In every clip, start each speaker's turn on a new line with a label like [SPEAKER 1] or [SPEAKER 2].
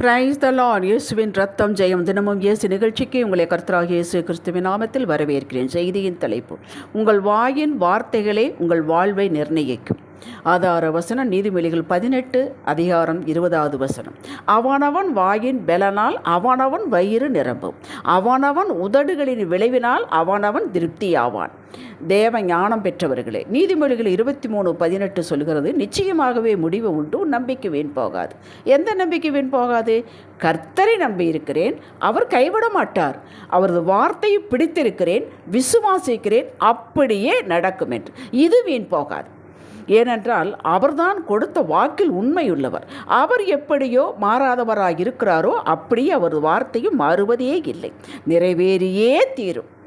[SPEAKER 1] Praise the Lord இயேசுவின் ரத்தம் ஜெயம் தினமும் இயேசு நிகழ்ச்சிக்கு உங்களை கர்த்தராக இயேசு கிறிஸ்துவின் நாமத்தில் வரவேற்கிறேன். செய்தியின் தலைப்பு உங்கள் வாயின் வார்த்தைகளே உங்கள் வாழ்வை நிர்ணயிக்கும். ஆதார வசனம் நீதிமொழிகள் பதினெட்டு அதிகாரம் இருபதாவது வசனம். அவனவன் வாயின் பலனால் அவனவன் வயிறு நிரம்பும். அவனவன் உதடுகளின் விளைவினால் அவனவன் திருப்தியாவான். தேவ ஞானம் பெற்றவர்களே நீதிமொழிகள் இருபத்தி மூணு பதினெட்டு சொல்கிறது நிச்சயமாகவே முடிவு உண்டு உன் நம்பிக்கை வீண் போகாது. எந்த நம்பிக்கை வீண் போகாது? கர்த்தரை நம்பி இருக்கிறேன் அவர் கைவிட மாட்டார். அவரது வார்த்தையை பிடித்திருக்கிறேன் விசுவாசிக்கிறேன் அப்படியே நடக்கும் என்று. இது வீண் போகாது. ஏனென்றால் அவர்தான் கொடுத்த வாக்கில் உண்மையுள்ளவர். அவர் எப்படியோ மாறாதவராக இருக்கிறாரோ அப்படியே அவர் வார்த்தையும் மாறுவதே இல்லை. நிறைவேறியே தீரும்.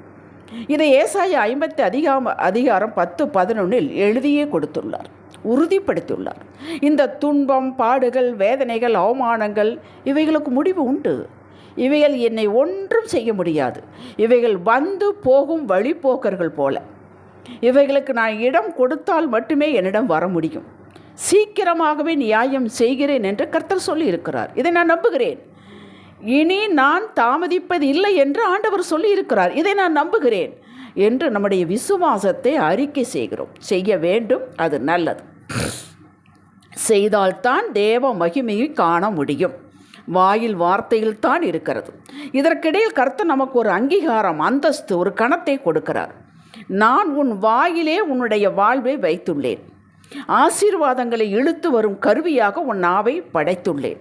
[SPEAKER 1] இதை ஏசாய ஐம்பத்தி அதிகாரம் அதிகாரம் பத்து பதினொன்றில் எழுதியே கொடுத்துள்ளார். உறுதிப்படுத்தியுள்ளார். இந்த துன்பம் பாடுகள் வேதனைகள் அவமானங்கள் இவைகளுக்கு முடிவு உண்டு. இவைகள் என்னை ஒன்றும் செய்ய முடியாது. இவைகள் வந்து போகும் வழிபோக்கர்கள் போல. இவைகளுக்கு நான் இடம் கொடுத்தால் மட்டுமே என்னிடம் வர முடியும். சீக்கிரமாகவே நியாயம் செய்கிறேன் என்று கர்த்தர் சொல்லியிருக்கிறார். இதை நான் நம்புகிறேன். இனி நான் தாமதிப்பது இல்லை என்று ஆண்டவர் சொல்லி இருக்கிறார் இதை நான் நம்புகிறேன் என்று நம்முடைய விசுவாசத்தை அறிக்கை செய்கிறோம். செய்ய வேண்டும் அது நல்லது. செய்தால்தான் தேவ மகிமையை காண முடியும். வாயில் வார்த்தையில் தான் இருக்கிறது. இதற்கிடையில் கர்த்தர் நமக்கு ஒரு அங்கீகாரம் அந்தஸ்து ஒரு கணத்தை கொடுக்கிறார். நான் உன் வாயிலே உன்னுடைய வாழ்வை வைத்துள்ளேன். ஆசீர்வாதங்களை இழுத்து வரும் கருவியாக உன் நாவை படைத்துள்ளேன்.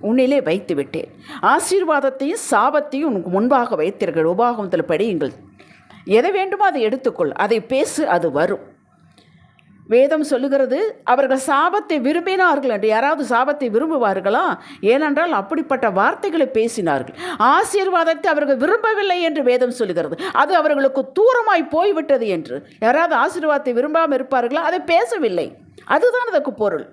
[SPEAKER 1] உன்னிலே வைத்து விட்டேன் ஆசீர்வாதத்தையும் சாபத்தையும் உனக்கு முன்பாக வைத்தீர்கள் உபாகமத்தில் படியுங்கள். எதை வேண்டுமோ அதை எடுத்துக்கொள். அதை பேசு அது வரும். வேதம் சொல்லுகிறது அவர்கள் சாபத்தை விரும்பினார்கள் என்று. யாராவது சாபத்தை விரும்புவார்களா? ஏனென்றால் அப்படிப்பட்ட வார்த்தைகளை பேசினார்கள். ஆசீர்வாதத்தை அவர்கள் விரும்பவில்லை என்று வேதம் சொல்லுகிறது. அது அவர்களுக்கு தூரமாய் போய்விட்டது என்று. யாராவது ஆசீர்வாதத்தை விரும்பாமல் இருப்பார்களா? அதை பேசவில்லை. அதுதான் அதற்கு பொருள்.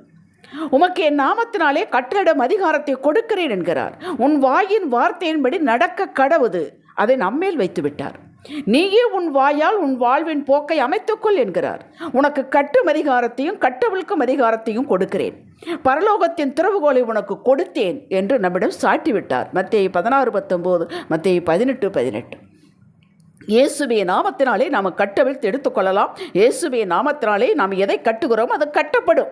[SPEAKER 1] உமக்கு என் நாமத்தினாலே கட்டளிடம் அதிகாரத்தை கொடுக்கிறேன் என்கிறார். உன் வாயின் வார்த்தையின்படி நடக்க கடவுது. அதை நம்மேல் வைத்து விட்டார் நீயே உன் வாயால் உன் வாழ்வின் போக்கை அமைத்துக்கொள் என்கிறார். உனக்கு கட்டும் அதிகாரத்தையும் கட்டவிழ்க்கும் அதிகாரத்தையும் கொடுக்கிறேன். பரலோகத்தின் திறவுகோலை உனக்கு கொடுத்தேன் என்று நம்மிடம் சாட்டிவிட்டார். மத்திய பதினாறு பத்தொம்போது மத்திய பதினெட்டு பதினெட்டு. இயேசுவே நாமத்தினாலே நாம் கட்டவிழ்த்து எடுத்துக்கொள்ளலாம். இயேசுவே நாமத்தினாலே நாம் எதை கட்டுகிறோம் அது கட்டப்படும்.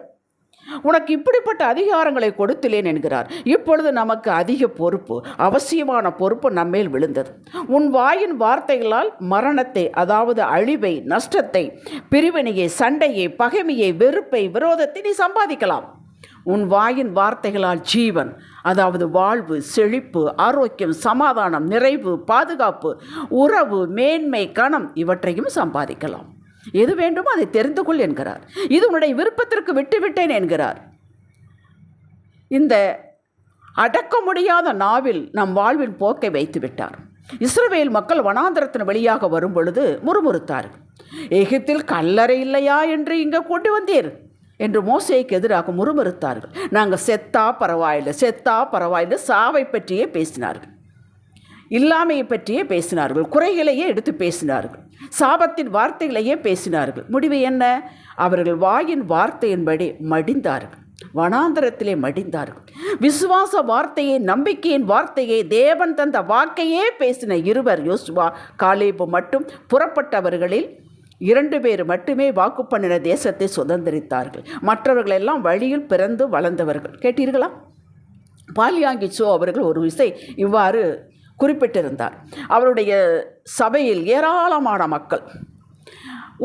[SPEAKER 1] உனக்கு இப்படிப்பட்ட அதிகாரங்களை கொடுத்துலேன் என்கிறார். இப்பொழுது நமக்கு அதிக பொறுப்பு அவசியமான பொறுப்பு நம்மேல் விழுந்தது. உன் வாயின் வார்த்தைகளால் மரணத்தை அதாவது அழிவை நஷ்டத்தை பிரிவினையை சண்டையை பகைமையை வெறுப்பை விரோதத்தை நீ சம்பாதிக்கலாம். உன் வாயின் வார்த்தைகளால் ஜீவன் அதாவது வாழ்வு செழிப்பு ஆரோக்கியம் சமாதானம் நிறைவு பாதுகாப்பு உறவு மேன்மை கணம் இவற்றையும் சம்பாதிக்கலாம். எது வேண்டுமோ அதை தெரிந்து கொள் என்கிறார். இது உன்னுடைய விருப்பத்திற்கு விட்டுவிட்டேன் என்கிறார். இந்த அடக்க முடியாத நாவில் நம் வாழ்வின் போக்கை வைத்து விட்டார். இஸ்ரவேல் மக்கள் வனாந்திரத்தின் வழியாக வரும் பொழுது முறுமுறுத்தார் எகிப்தில் கல்லறை இல்லையா என்று இங்கே கொண்டு வந்தீர் என்று மோசைக்கு எதிராக முறுமுறுத்தார்கள். நாங்கள் செத்தா பரவாயில்லை செத்தா பரவாயில்லை சாவை பற்றியே பேசினார்கள். இல்லாமையை பற்றியே பேசினார்கள். குறைகளையே எடுத்து பேசினார்கள். சாபத்தின் வார்த்தைகளையே பேசினார்கள். முடிவு என்ன? அவர்கள் வாயின் வார்த்தையின்படி மடிந்தார்கள். வனாந்தரத்திலே மடிந்தார்கள். விசுவாச வார்த்தையை நம்பிக்கையின் வார்த்தையை தேவன் தந்த வாக்கையே பேசின இருவர் யோசுவா காலேபு மட்டும் புறப்பட்டவர்களில் இரண்டு பேர் மட்டுமே வாக்கு பண்ணின தேசத்தை சுதந்திரித்தார்கள். மற்றவர்கள் எல்லாம் வழியில் பிறந்து வளர்ந்தவர்கள். கேட்டீர்களா? பாலியாங்கி சோ அவர்கள் ஒரு விசை இவ்வாறு குறிப்பிட்டிருந்தார். அவருடைய சபையில் ஏராளமான மக்கள்.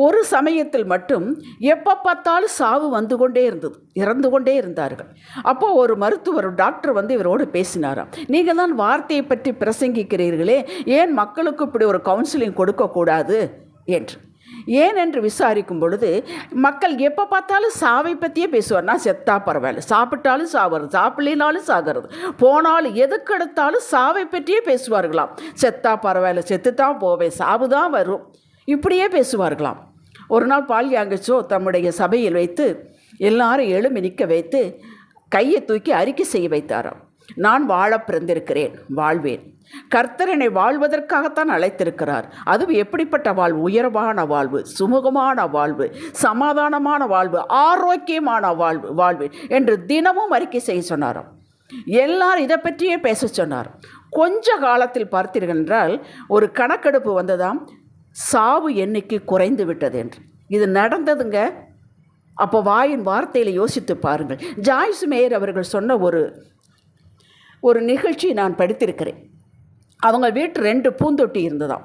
[SPEAKER 1] ஒரு சமயத்தில் மட்டும் எப்போ பார்த்தாலும் சாவு வந்து கொண்டே இருந்தது இறந்து கொண்டே இருந்தார்கள். அப்போது ஒரு மருத்துவர் டாக்டர் வந்து இவரோடு பேசினாராம். நீங்கள் தான் வார்த்தையை பற்றி பிரசங்கிக்கிறீர்களே ஏன் மக்களுக்கு இப்படி ஒரு கவுன்சிலிங் கொடுக்கக்கூடாது என்று. ஏன் என்று விசாரிக்கும் பொழுது மக்கள் எப்போ பார்த்தாலும் சாவை பற்றியே பேசுவார். நான் செத்தா பரவாயில்ல சாப்பிட்டாலும் சாகிறது சாப்பிடலினாலும் சாகிறது போனாலும் எதுக்கு எடுத்தாலும் சாவை பற்றியே பேசுவார்களாம். செத்தா பரவாயில்ல செத்து தான் போவேன் சாவு தான் வரும். இப்படியே பேசுவார்களாம். ஒரு நாள் பால்யாங்கச்சோ தம்முடைய சபையில் வைத்து எல்லாரும் எழுமி நிற்க வைத்து கையை தூக்கி அறிக்கை செய்ய வைத்தாராம். நான் வாழ பிறந்திருக்கிறேன் வாழ்வேன். கர்த்தர் வாழ்வதற்காகத்தான் அழைத்திருக்கிறார். அதுவும் எப்படிப்பட்ட வாழ்வு? உயர்வான வாழ்வு சுமூகமான வாழ்வு சமாதானமான வாழ்வு ஆரோக்கியமான வாழ்வு வாழ்வு என்று தினமும் அறிக்கை செய்ய சொன்னாராம். எல்லாரும் இதை பற்றியே பேச சொன்னார். கொஞ்ச காலத்தில் பார்த்தீர்கள் என்றால் ஒரு கணக்கெடுப்பு வந்ததாம். சாவு எண்ணிக்கை குறைந்து விட்டது என்று. இது நடந்ததுங்க. அப்போ வாயின் வார்த்தையில் யோசித்து பாருங்கள். ஜாய்ஸ் மேயர் அவர்கள் சொன்ன ஒரு ஒரு நிகழ்ச்சி நான் படித்திருக்கிறேன். அவங்க வீட்டு ரெண்டு பூந்தொட்டி இருந்ததாம்.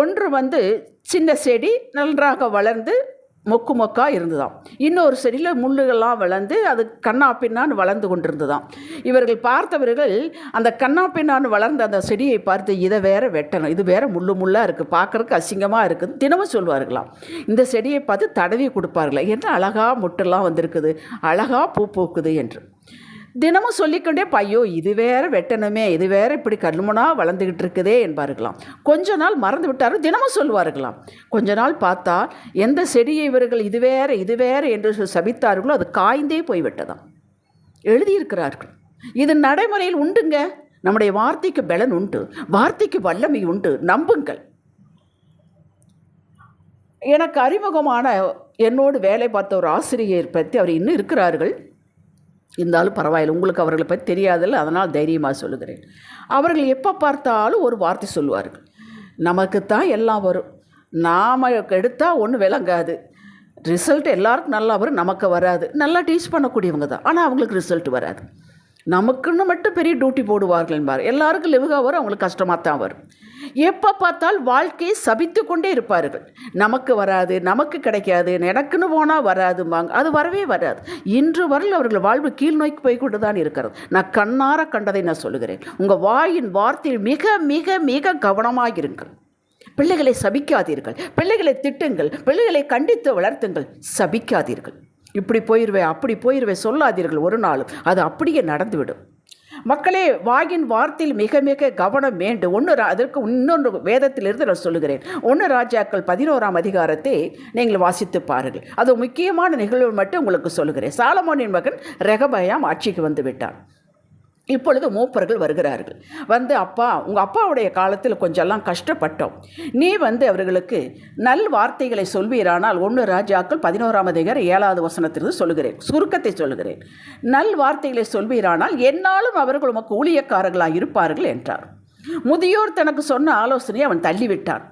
[SPEAKER 1] ஒன்று வந்து சின்ன செடி நன்றாக வளர்ந்து மொக்கு மொக்காக இருந்ததாம். இன்னொரு செடியில் முள்ளுகள்லாம் வளர்ந்து அது கண்ணா பின்னான்னு வளர்ந்து கொண்டிருந்ததாம். இவர்கள் பார்த்தவர்கள் அந்த கண்ணா பின்னான்னு வளர்ந்த அந்த செடியை பார்த்து இதை வேற வெட்டணும். இது வேற முள்ளு முள்ளாக இருக்குது பார்க்குறக்கு அசிங்கமாக இருக்குது தினமும் சொல்வார்களாம். இந்த செடியை பார்த்து தடவி கொடுப்பார்களே என்ன அழகாக முட்டெல்லாம் வந்திருக்குது. அழகாக பூ பூக்குது என்று. தினமும் சொல்லிக்கொண்டே பையோ இது வேற வெட்டணுமே இது வேற இப்படி கல்முனா வளர்ந்துக்கிட்டு இருக்குதே என்பார்களாம். கொஞ்ச நாள் மறந்து விட்டாரோ தினமும் சொல்வார்களாம். கொஞ்ச நாள் பார்த்தா எந்த செடியை இவர்கள் இது வேற இது வேற என்று சபித்தார்களோ அது காய்ந்தே போய்விட்டதாம். எழுதியிருக்கிறார்கள் இது நடைமுறையில் உண்டுங்க. நம்முடைய வார்த்தைக்கு பலன் உண்டு. வார்த்தைக்கு வல்லமை உண்டு. நம்புங்கள். எனக்கு அறிமுகமான என்னோடு வேலை பார்த்த ஒரு ஆசிரியர் பற்றி அவர் இன்னும் இருக்கிறார்கள். இருந்தாலும் பரவாயில்லை. உங்களுக்கு அவர்களை பற்றி தெரியாதில்ல அதனால் தைரியமாக சொல்லுகிறேன். அவர்கள் எப்போ பார்த்தாலும் ஒரு வார்த்தை சொல்லுவார்கள். நமக்கு தான் எல்லாம் வரும். நாம் எடுத்தால் ஒன்றும் விளங்காது. ரிசல்ட் எல்லாருக்கும் நல்லா வரும் நமக்கு வராது. நல்லா டீச் பண்ணக்கூடியவங்க தான். ஆனால் அவங்களுக்கு ரிசல்ட் வராது. நமக்குன்னு மட்டும் பெரிய டியூட்டி போடுவார்கள் என்பார். எல்லாருக்கும் லெவுகா வரும் அவங்களுக்கு கஷ்டமாக தான் வரும். எப்போ பார்த்தால் வாழ்க்கையை சபித்து கொண்டே இருப்பார்கள். நமக்கு வராது நமக்கு கிடைக்காது எனக்குன்னு போனால் வராதும்பாங்க. அது வரவே வராது. இன்று வரையில் அவர்கள் வாழ்வு கீழ் நோக்கி போய் கொண்டு தான் இருக்கிறது. நான் கண்ணார கண்டதை நான் சொல்லுகிறேன். உங்கள் வாயின் வார்த்தையில் மிக மிக மிக கவனமாக இருங்கள். பிள்ளைகளை சபிக்காதீர்கள். பிள்ளைகளை திட்டுங்கள். பிள்ளைகளை கண்டித்து வளர்த்துங்கள். சபிக்காதீர்கள். இப்படி போயிடுவேன் அப்படி போயிடுவேன் சொல்லாதீர்கள் ஒரு நாளும். அது அப்படியே நடந்துவிடும். மக்களே வாயின் வார்த்தையில் மிக மிக கவனம் வேண்டும். ஒன்று அதற்கு இன்னொன்று வேதத்திலிருந்து நான் சொல்லுகிறேன். ஒன்று ராஜாக்கள் பதினோராம் அதிகாரத்தை நீங்கள் வாசித்து பாருங்கள். அது முக்கியமான நிகழ்வு மட்டும் உங்களுக்கு சொல்லுகிறேன். சாலமோனின் மகன் ரெகபயாம் ஆட்சிக்கு வந்து விட்டான். இப்பொழுது மூப்பர்கள் வருகிறார்கள். வந்து அப்பா உங்கள் அப்பாவுடைய காலத்தில் கொஞ்சம்லாம் கஷ்டப்பட்டோம். நீ வந்து அவர்களுக்கு நல் வார்த்தைகளை சொல்வீரானால் ஒன்று ராஜாக்கள் பதினோராம் அதிகாரம் ஏழாவது வசனத்திலிருந்து சொல்லுகிறேன். சுருக்கத்தை சொல்லுகிறேன். நல் வார்த்தைகளை சொல்வீரானால் என்னாலும் அவர்கள் உமக்கு ஊழியக்காரர்களாக இருப்பார்கள் என்றார். முதியோர் தனக்கு சொன்ன ஆலோசனையை அவன் தள்ளிவிட்டான்.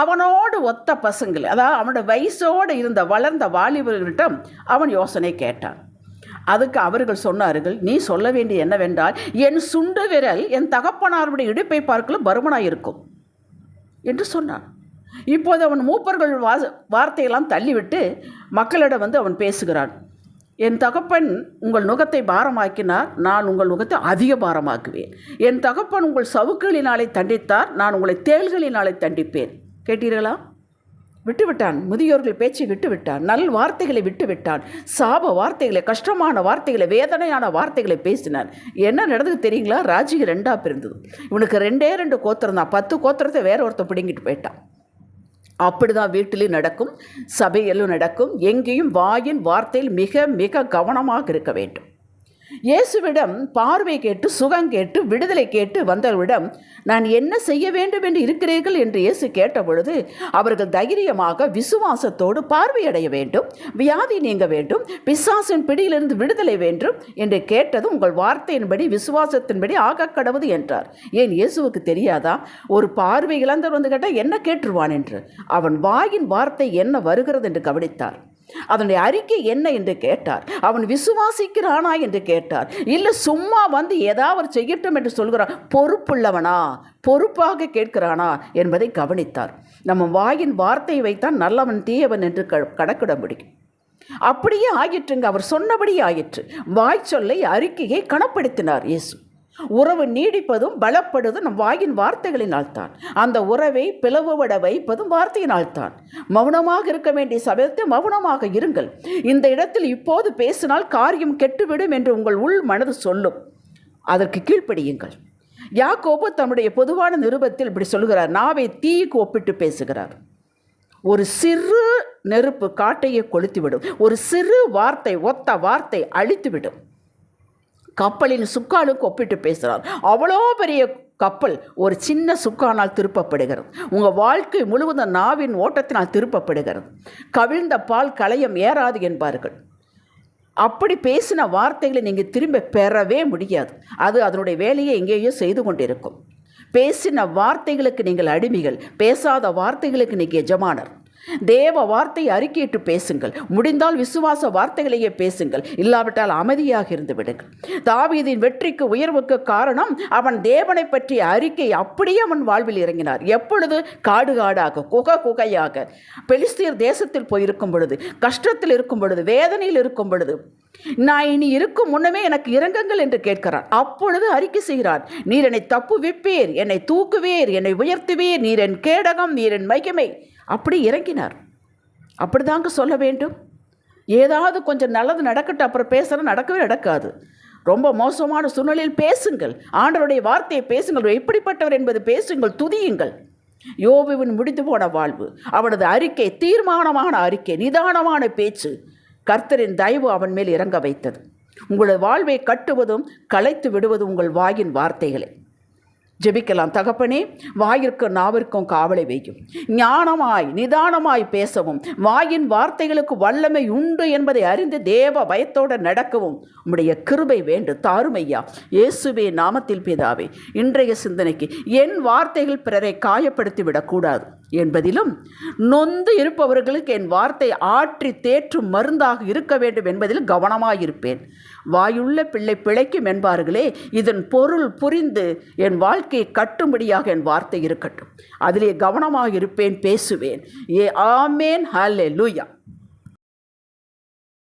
[SPEAKER 1] அவனோடு ஒத்த பசங்கள் அதாவது அவனோட வயசோடு இருந்த வளர்ந்த வாலிபர்களிடம் அவன் யோசனை கேட்டான். அதுக்கு அவர்கள் சொன்னார்கள் நீ சொல்ல வேண்டிய என்னவென்றால் என் சுண்டு விரல் என் தகப்பனாருடைய இடுப்பை பார்க்கலும் பருமனாயிருக்கும். என்று சொன்னான். இப்போது அவன் மூப்பர்கள் வா வார்த்தையெல்லாம் தள்ளிவிட்டு மக்களிடம் வந்து அவன் பேசுகிறான். என் தகப்பன் உங்கள் நுகத்தை பாரமாக்கினார் நான் உங்கள் நுகத்தை அதிக பாரமாக்குவேன். என் தகப்பன் உங்கள் சவுக்குகளினாலே தண்டித்தார் நான் உங்களை தேள்களினாலே தண்டிப்பேன். கேட்டீர்களா? விட்டுவிட்டான். முதியோர்கள் பேச்சை விட்டுவிட்டான். நல் வார்த்தைகளை விட்டுவிட்டான். சாப வார்த்தைகளை கஷ்டமான வார்த்தைகளை வேதனையான வார்த்தைகளை பேசினான் என்ன நடந்தது தெரியுங்களா? ராஜிக்கு ரெண்டாக பிறந்தது இவனுக்கு ரெண்டே ரெண்டு கோத்திரம் தான். பத்து கோத்திரத்தை வேற ஒருத்தன் பிடுங்கிட்டு போயிட்டான். அப்படிதான் வீட்டிலும் நடக்கும் சபையிலும் நடக்கும். எங்கேயும் வாயின் வார்த்தையில் மிக மிக கவனமாக இருக்க வேண்டும். இயேசுவிடம் பார்வை கேட்டு சுகம் கேட்டு விடுதலை கேட்டு வந்தவரிடம் நான் என்ன செய்ய வேண்டும் என்று இருக்கிறீர்கள்? என்று இயேசு கேட்டபொழுது அவர்கள் தைரியமாக விசுவாசத்தோடு பார்வையடைய வேண்டும் வியாதி நீங்க வேண்டும் பிசாசின் பிடியிலிருந்து விடுதலை வேண்டும் என்று கேட்டது உங்கள் வார்த்தையின்படி விசுவாசத்தின்படி ஆக கடவுது என்றார். ஏன் இயேசுவுக்கு தெரியாதா? ஒரு பார்வை இழந்தவர் வந்து கேட்டால் என்ன கேட்டுருவான்? என்று. அவன் வாயின் வார்த்தை என்ன வருகிறது என்று கவனித்தார். அதனுடைய அறிக்கை என்ன என்று கேட்டார். அவன் விசுவாசிக்கிறானா என்று கேட்டார். இல்லை சும்மா வந்து ஏதாவது செய்யட்டும் என்று சொல்கிறான். பொறுப்புள்ளவனா? பொறுப்பாக கேட்கிறானா என்பதை கவனித்தார். நம்ம வாயின் வார்த்தையை வைத்தான் நல்லவன் தீயவன் என்று க கணக்கிட முடியும். அப்படியே ஆயிற்றுங்க. அவர் சொன்னபடி ஆயிற்று. வாய் சொல்லை அறிக்கையை கணப்படுத்தினார் இயேசு. உறவு நீடிப்பதும் பலப்படுவதும் நம் வாயின் வார்த்தைகளினால் தான் அந்த உறவை பிளவுபட வைப்பதும் வார்த்தையினால் தான் மௌனமாக இருக்க வேண்டிய சமயத்தை மௌனமாக இருங்கள். இந்த இடத்தில் இப்போது பேசினால் காரியம் கெட்டுவிடும் என்று உங்கள் உள் மனது சொல்லும். அதற்கு கீழ்ப்படியுங்கள். யாக்கோபு தம்முடைய பொதுவான நிருபத்தில் இப்படி சொல்கிறார் நாவை தீக்கு ஒப்பிட்டு பேசுகிறார். ஒரு சிறு நெருப்பு காட்டையை கொளுத்திவிடும். ஒரு சிறு வார்த்தை ஒத்த வார்த்தை அழித்துவிடும். கப்பலின் சுக்காலுக்கு ஒப்பிட்டு பேசுகிறார். அவ்வளோ பெரிய கப்பல் ஒரு சின்ன சுக்கானால் திருப்பப்படுகிறது. உங்கள் வாழ்க்கை முழுவதும் நாவின் ஓட்டத்தினால் திருப்பப்படுகிறது. கவிழ்ந்த பால் களையம் ஏறாது என்பார்கள். அப்படி பேசின வார்த்தைகளை நீங்கள் திரும்ப பெறவே முடியாது. அது அதனுடைய வேலையை எங்கேயோ செய்து கொண்டிருக்கும். பேசின வார்த்தைகளுக்கு நீங்கள் அடிமைகள். பேசாத வார்த்தைகளுக்கு நீங்கள் எஜமானர். தேவ வார்த்தை அறிக்கையிட்டு பேசுங்கள். முடிந்தால் விசுவாச வார்த்தைகளையே பேசுங்கள். இல்லாவிட்டால் அமைதியாக இருந்து விடுங்கள். தாவீதின் வெற்றிக்கு உயர்வுக்கு காரணம் அவன் தேவனை பற்றிய அறிக்கை அப்படியே அவன் வாழ்வில் இறங்கினார். எப்பொழுது? காடு காடாக குகை குகையாக. பெலிஸ்தீர் தேசத்தில் போயிருக்கும் பொழுது கஷ்டத்தில் இருக்கும் பொழுது வேதனையில் இருக்கும் பொழுது நான் இனி இருக்கும் முன்னமே எனக்கு இறங்குங்கள் என்று கேட்கிறார் அப்பொழுது அறிக்கை செய்கிறார் நீர் என்னை தப்பு விப்பீர் என்னை தூக்குவீர் என்னை உயர்த்துவீர் நீர் என் கேடகம் நீர் என் மகிமை. அப்படி இறங்கினார். அப்படிதாங்க சொல்ல வேண்டும். ஏதாவது கொஞ்சம் நல்லது நடக்கட்டும் அப்புறம் பேசுகிற நடக்கவே நடக்காது. ரொம்ப மோசமான சூழ்நிலையில் பேசுங்கள். ஆண்டவருடைய வார்த்தையை பேசுங்கள். எப்படிப்பட்டவர் என்பது பேசுங்கள் துதியுங்கள். யோபுவின் முடிந்து போன வாழ்வு அவனது அறிக்கை தீர்மானமான அறிக்கை நிதானமான பேச்சு. கர்த்தரின் தயவு அவன் மேல் இறங்க வைத்தது. உங்களது வாழ்வை கட்டுவதும் களைத்து விடுவதும் உங்கள் வாயின் வார்த்தைகளை. ஜெபிக்கலாம். தகப்பனே வாயிற்கும் நாவிற்கும் காவலை வைக்கும் ஞானமாய் நிதானமாய் பேசவும். வாயின் வார்த்தைகளுக்கு வல்லமை உண்டு என்பதை அறிந்து தேவ பயத்தோடு நடக்கவும். உம்முடைய கிருபை வேண்டு தாருமையா. இயேசுவே நாமத்தில் பிதாவே இன்றைய சிந்தனைக்கு என் வார்த்தைகள் பிறரை காயப்படுத்தி விடக்கூடாது என்பதிலும் நொந்து இருப்பவர்களுக்கு என் வார்த்தை ஆற்றி தேற்றும் மருந்தாக இருக்க வேண்டும் என்பதில் கவனமாயிருப்பேன் வாயுள்ள பிள்ளை பிழைக்கும் என்பார்களே இதன் பொருள் புரிந்து என் வாழ்க்கையை கட்டும்படியாக என் வார்த்தை இருக்கட்டும். அதிலே கவனமாக இருப்பேன் பேசுவேன். ஏ ஆமேன். ஹலே லூயா